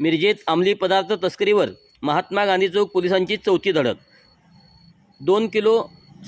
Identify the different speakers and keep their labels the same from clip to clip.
Speaker 1: मिरजेत अंमली पदार्थ तस्करीवर महात्मा गांधी चौक पोलिसांची चौथी धडक. दोन किलो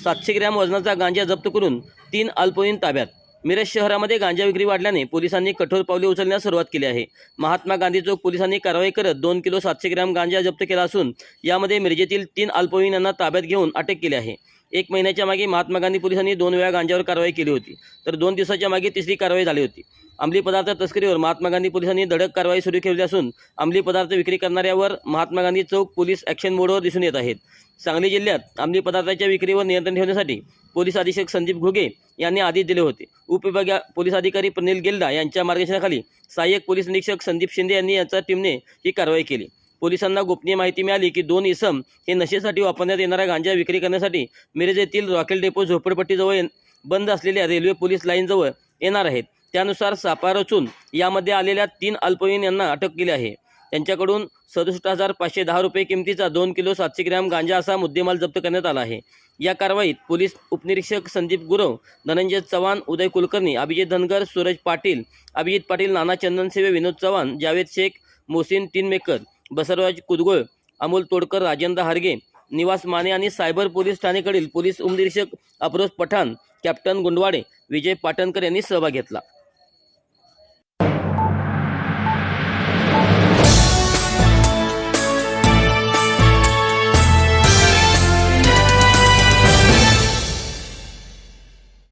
Speaker 1: सातशे ग्रॅम वजनाचा गांजा जप्त करून तीन अल्पवयीन ताब्यात. मिरज शहरामध्ये गांजा विक्री वाढल्याने पोलिसांनी कठोर पावले उचलण्यास सुरुवात केली आहे. महात्मा गांधी चौक पोलिसांनी कारवाई करत दोन किलो सातशे ग्रॅम गांजा जप्त केला असून यामध्ये मिरजेतील तीन अल्पवयीनांना ताब्यात घेऊन अटक केली आहे. एक महिन्याच्या मागे महात्मा गांधी पोलिसांनी दोन वेळा गांजावर कारवाई केली होती. तर दोन दिवसाच्या मागे तिसरी कारवाई झाली होती. अंमली पदार्थ तस्करीवर महात्मा गांधी पोलिसांनी धडक कारवाई सुरू केली असून अंमली पदार्थ विक्री करणाऱ्यावर महात्मा गांधी चौक पोलीस ॲक्शन मोडवर दिसून येत आहेत. सांगली जिल्ह्यात अंमली पदार्थाच्या विक्रीवर नियंत्रण ठेवण्यासाठी पोलीस अधीक्षक संदीप घुगे यांनी आदेश दिले होते. उपविभागीय पोलीस अधिकारी प्रनिल गेल्दा यांच्या मार्गदर्शनाखाली सहाय्यक पोलीस निरीक्षक संदीप शिंदे यांनी यांच्या टीमने ही कारवाई केली. पोलिसांना गोपनीय माहिती मिळाली की दोन इसम हे नशेसाठी वापरण्यात येणारा गांजा विक्री करण्यासाठी मिरज येथील रॉकेल डेपो झोपडपट्टीजवळ बंद असलेल्या रेल्वे पोलीस लाईनजवळ येणार आहेत. त्यानुसार सापा रचून यामध्ये आलेल्या तीन अल्पवयीन यांना अटक केली आहे. त्यांच्याकडून सदुसष्ट हजार पाचशे दहा रुपये किमतीचा दोन किलो सातशे ग्रॅम गांजा असा मुद्देमाल जप्त करण्यात आला आहे. या कारवाईत पोलीस उपनिरीक्षक संदीप गुरव धनंजय चव्हाण उदय कुलकर्णी अभिजित धनगर सूरज पाटील अभिजित पाटील नाना चंदनसेवे विनोद चव्हाण जावेद शेख मोहसिन टिनमेकर बसवराज कुदगोळ अमोल तोडकर राजेंद्र हारगे निवास माने आणि सायबर पोलीस ठाणेकडील पोलीस उपनिरीक्षक अफरोज पठाण कॅप्टन गुंडवाडे विजय पाटणकर यांनी सहभाग घेतला.